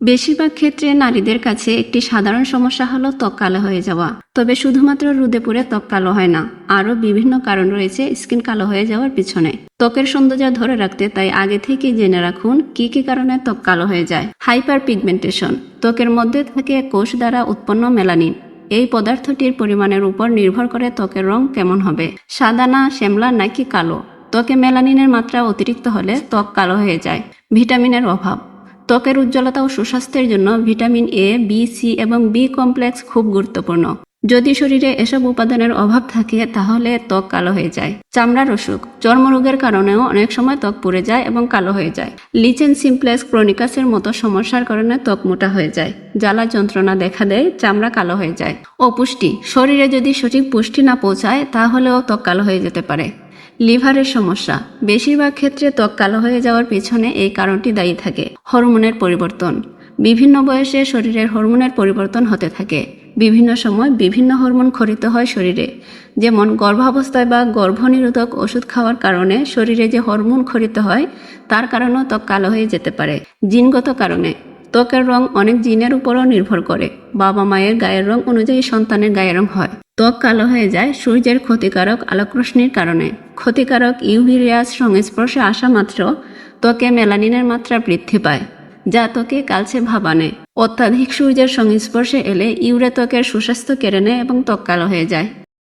বেশিরভাগ ক্ষেত্রে নারীদের কাছে একটি সাধারণ সমস্যা হলো ত্বক কালো হয়ে যাওয়া। তবে শুধুমাত্র রোদে ত্বক কালো হয় না, আরও বিভিন্ন কারণ রয়েছে স্কিন কালো হয়ে যাওয়ার পিছনে। ত্বকের সৌন্দর্য ধরে রাখতে তাই আগে থেকেই জেনে রাখুন কি কি কারণে ত্বক কালো হয়ে যায়। হাইপার পিগমেন্টেশন ত্বকের মধ্যে থাকে কোষ দ্বারা উৎপন্ন মেলানিন। এই পদার্থটির পরিমাণের উপর নির্ভর করে ত্বকের রং কেমন হবে। সাদা না শ্যামলা নাকি কালো? ত্বকে মেলানিনের মাত্রা অতিরিক্ত হলে ত্বক কালো হয়ে যায়। ভিটামিনের অভাব। ত্বকের উজ্জ্বলতা ও সুস্বাস্থ্যের জন্য ভিটামিন এ বি সি এবং বি কমপ্লেক্স খুব গুরুত্বপূর্ণ। যদি শরীরে এসব উপাদানের অভাব থাকে, তাহলে ত্বক কালো হয়ে যায়। চামড়ার অসুখ। চর্মরোগের কারণেও অনেক সময় ত্বক পুড়ে যায় এবং কালো হয়ে যায়। লিচেন সিমপ্লেক্স ক্রনিকাসের মতো সমস্যার কারণে ত্বক মোটা হয়ে যায়। জ্বালা যন্ত্রণা দেখা দেয়, চামড়া কালো হয়ে যায়। অপুষ্টি। শরীরে যদি সঠিক পুষ্টি না পৌঁছায়, তাহলেও ত্বক কালো হয়ে যেতে পারে। লিভারের সমস্যা। বেশিরভাগ ক্ষেত্রে ত্বক কালো হয়ে যাওয়ার পেছনে এই কারণটি দায়ী থাকে। হরমোনের পরিবর্তন। বিভিন্ন বয়সে শরীরের হরমোনের পরিবর্তন হতে থাকে। বিভিন্ন সময় বিভিন্ন হরমোন খরিত হয় শরীরে। যেমন গর্ভাবস্থায় বা গর্ভনিরোধক ওষুধ খাওয়ার কারণে শরীরে যে হরমোন খরিত হয়, তার কারণেও ত্বক কালো হয়ে যেতে পারে। জিনগত কারণে। ত্বকের রং অনেক জিনের উপরও নির্ভর করে। বাবা মায়ের গায়ের রং অনুযায়ী সন্তানের গায়ের রং হয়। ত্বক কালো হয়ে যায় সূর্যের ক্ষতিকারক আলোকরশ্মির কারণে। ক্ষতিকারক ইউভিরিয়াস সংস্পর্শে আসা মাত্র ত্বকে মেলানিনের মাত্রা বৃদ্ধি পায়, যা ত্বকে কালচে ভাব আনে। অত্যাধিক সূর্যের সংস্পর্শে এলে ইউরে ত্বকের সুস্বাস্থ্য কেড়ে নেয় এবং ত্বক কালো হয়ে যায়।